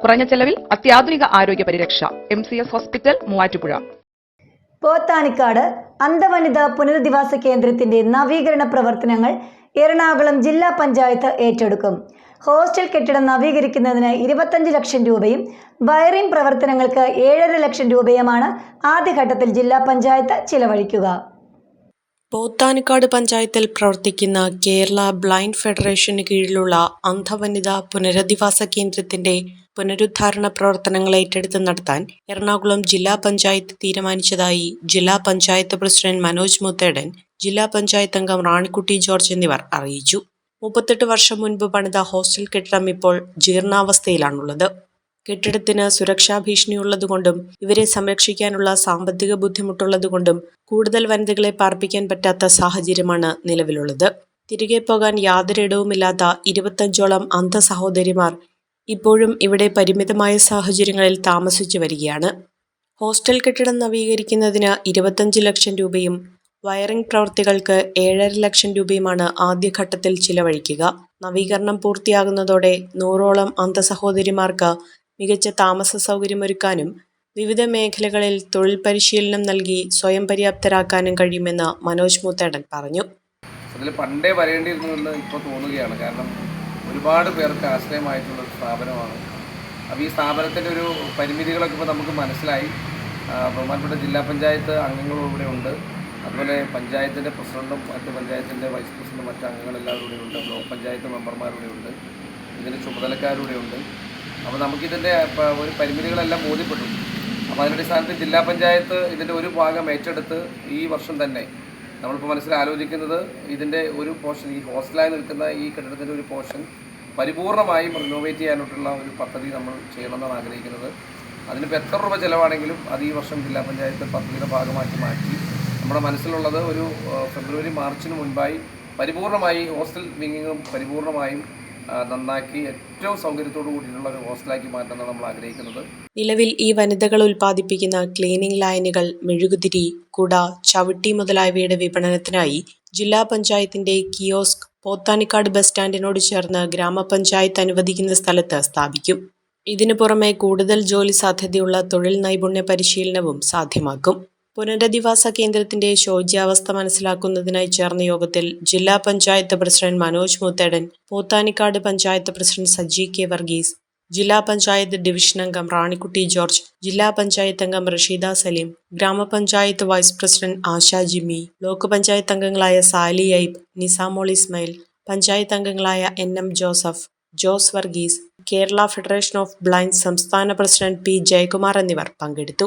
കുറഞ്ഞ ചെലവിൽ അത്യാധുനിക ആരോഗ്യ പരിരക്ഷ. M C S hospital Muvattupuzha. Pothanikkad അന്ധവനിത പുനരധിവാസ കേന്ദ്രത്തിന്റെ നവീകരണ പ്രവർത്തനങ്ങൾ എറണാകുളം ജില്ലാ പഞ്ചായത്ത് ഏറ്റെടുക്കും. ഹോസ്റ്റൽ കെട്ടിടം നവീകരിക്കുന്നതിന് ഇരുപത്തഞ്ച് ലക്ഷം രൂപയും വയറിംഗ് പ്രവർത്തനങ്ങൾക്ക് ഏഴര ലക്ഷം രൂപയുമാണ് ആദ്യഘട്ടത്തിൽ ജില്ലാ പഞ്ചായത്ത് ചിലവഴിക്കുക. പോത്താനിക്കാട് പഞ്ചായത്തിൽ പ്രവർത്തിക്കുന്ന കേരള ബ്ലൈൻഡ് ഫെഡറേഷന് കീഴിലുള്ള അന്ധവനിത പുനരധിവാസ കേന്ദ്രത്തിന്റെ പുനരുദ്ധാരണ പ്രവർത്തനങ്ങൾ ഏറ്റെടുത്ത് നടത്താൻ എറണാകുളം ജില്ലാ പഞ്ചായത്ത് തീരുമാനിച്ചതായി ജില്ലാ പഞ്ചായത്ത് പ്രസിഡന്റ് മനോജ് മുത്തേടൻ ജില്ലാ പഞ്ചായത്ത് അംഗം റാണിക്കുട്ടി ജോർജ് എന്നിവർ അറിയിച്ചു. മുപ്പത്തെട്ട് വർഷം മുൻപ് പണിത ഹോസ്റ്റൽ കെട്ടിടം ഇപ്പോൾ ജീർണാവസ്ഥയിലാണുള്ളത്. കെട്ടിടത്തിന് സുരക്ഷാ ഭീഷണിയുള്ളതുകൊണ്ടും ഇവരെ സംരക്ഷിക്കാനുള്ള സാമ്പത്തിക ബുദ്ധിമുട്ടുള്ളതുകൊണ്ടും കൂടുതൽ വനിതകളെ പാർപ്പിക്കാൻ പറ്റാത്ത സാഹചര്യമാണ് നിലവിലുള്ളത്. തിരികെ പോകാൻ യാതൊരു യാതൊരിടവുമില്ലാത്ത ഇരുപത്തഞ്ചോളം അന്ധ സഹോദരിമാർ ഇപ്പോഴും ഇവിടെ പരിമിതമായ സാഹചര്യങ്ങളിൽ താമസിച്ചു വരികയാണ്. ഹോസ്റ്റൽ കെട്ടിടം നവീകരിക്കുന്നതിന് ഇരുപത്തഞ്ച് ലക്ഷം രൂപയും വയറിംഗ് പ്രവൃത്തികൾക്ക് ഏഴര ലക്ഷം രൂപയുമാണ് ആദ്യഘട്ടത്തിൽ ചിലവഴിക്കുക. നവീകരണം പൂർത്തിയാകുന്നതോടെ നൂറോളം അന്ധ സഹോദരിമാർക്ക് മികച്ച താമസ സൗകര്യമൊരുക്കാനും വിവിധ മേഖലകളിൽ തൊഴിൽ പരിശീലനം നൽകി സ്വയം പര്യാപ്തരാക്കാനും കഴിയുമെന്ന് മനോജ് മൂത്തേടൻ പറഞ്ഞു. അതിൽ പണ്ടേ വരേണ്ടിയിരുന്നുവെന്ന് ഇപ്പോൾ തോന്നുകയാണ്. കാരണം ഒരുപാട് പേർക്ക് ആശ്രയമായിട്ടുള്ള ഒരു സ്ഥാപനമാണ്. അപ്പോൾ ഈ സ്ഥാപനത്തിന്റെ ഒരു പരിമിതികളൊക്കെ ഇപ്പോൾ നമുക്ക് മനസ്സിലായി. ബഹുമാനപ്പെട്ട ജില്ലാ പഞ്ചായത്ത് അംഗങ്ങളും ഇവിടെ ഉണ്ട്. അതുപോലെ പഞ്ചായത്തിന്റെ പ്രസിഡന്റും മറ്റ് പഞ്ചായത്തിന്റെ വൈസ് പ്രസിഡന്റും മറ്റ് അംഗങ്ങളെല്ലാവരും ഇവിടെ ഉണ്ട്. ബ്ലോക്ക് പഞ്ചായത്ത് മെമ്പർമാരിവിടെ ഉണ്ട്. ഇതിന്റെ ചുമതലക്കാരിവിടെ ഉണ്ട്. അപ്പോൾ നമുക്കിതിന്റെ ഒരു പരിമിതികളെല്ലാം ബോധ്യപ്പെട്ടു. അപ്പോൾ അതിന്റെ അടിസ്ഥാനത്തിൽ ജില്ലാ പഞ്ചായത്ത് ഇതിന്റെ ഒരു ഭാഗം ഏറ്റെടുത്ത് ഈ വർഷം തന്നെ നമ്മളിപ്പോൾ മനസ്സിൽ ആലോചിക്കുന്നത് ഇതിന്റെ ഒരു പോർഷൻ ഈ ഹോസ്റ്റലായി നിൽക്കുന്ന ഈ കെട്ടിടത്തിന്റെ ഒരു പോർഷൻ പരിപൂർണമായും റിനോവേറ്റ് ചെയ്യാനായിട്ടുള്ള ഒരു പദ്ധതി നമ്മൾ ചെയ്യണമെന്നാണ് ആഗ്രഹിക്കുന്നത്. അതിനിപ്പോൾ എത്ര രൂപ ചിലവാണെങ്കിലും അത് ഈ വർഷം ജില്ലാ പഞ്ചായത്ത് പദ്ധതിയുടെ ഭാഗമാക്കി മാറ്റി. നമ്മുടെ മനസ്സിലുള്ളത് ഒരു ഫെബ്രുവരി മാർച്ചിന് മുൻപായി പരിപൂർണമായി ഹോസ്റ്റൽ വിങ്ങിങ്ങും പരിപൂർണമായും നന്നാക്കി ഏറ്റവും സൗകര്യത്തോടു കൂടിയിട്ടുള്ള ഒരു ഹോസ്റ്റലാക്കി മാറ്റാനാണ് നമ്മൾ ആഗ്രഹിക്കുന്നത്. നിലവിൽ ഈ വനിതകൾ ഉൽപ്പാദിപ്പിക്കുന്ന ക്ലീനിംഗ് ലൈനുകൾ മെഴുകുതിരി കുട ചവിട്ടി മുതലായവയുടെ വിപണനത്തിനായി ജില്ലാ പഞ്ചായത്തിന്റെ കിയോസ്ക് പോത്താനിക്കാട് ബസ് സ്റ്റാൻഡിനോട് ചേർന്ന് ഗ്രാമപഞ്ചായത്ത് അനുവദിക്കുന്ന സ്ഥലത്ത് സ്ഥാപിക്കും. ഇതിനു പുറമെ കൂടുതൽ ജോലി സാധ്യതയുള്ള തൊഴിൽ നൈപുണ്യ പരിശീലനവും സാധ്യമാക്കും. പുനരധിവാസ കേന്ദ്രത്തിന്റെ ശോച്യാവസ്ഥ മനസ്സിലാക്കുന്നതിനായി ചേർന്ന യോഗത്തിൽ ജില്ലാ panchayat president Manoj Muthedan Pothanikkad panchayat president Saji K Varghese ജില്ലാ പഞ്ചായത്ത് ഡിവിഷൻ അംഗം റാണിക്കുട്ടി ജോർജ് ജില്ലാ പഞ്ചായത്ത് അംഗം റഷീദ സലീം ഗ്രാമപഞ്ചായത്ത് vice president Asha Jimmy block panchayat അംഗങ്ങളായ സാലി ഐബ് നിസാമോൾ ഇസ്മയിൽ പഞ്ചായത്ത് അംഗങ്ങളായ N M Joseph Jose Varghese Kerala federation of blind സംസ്ഥാന പ്രസിഡന്റ് പി ജയകുമാർ എന്നിവർ പങ്കെടുത്തു.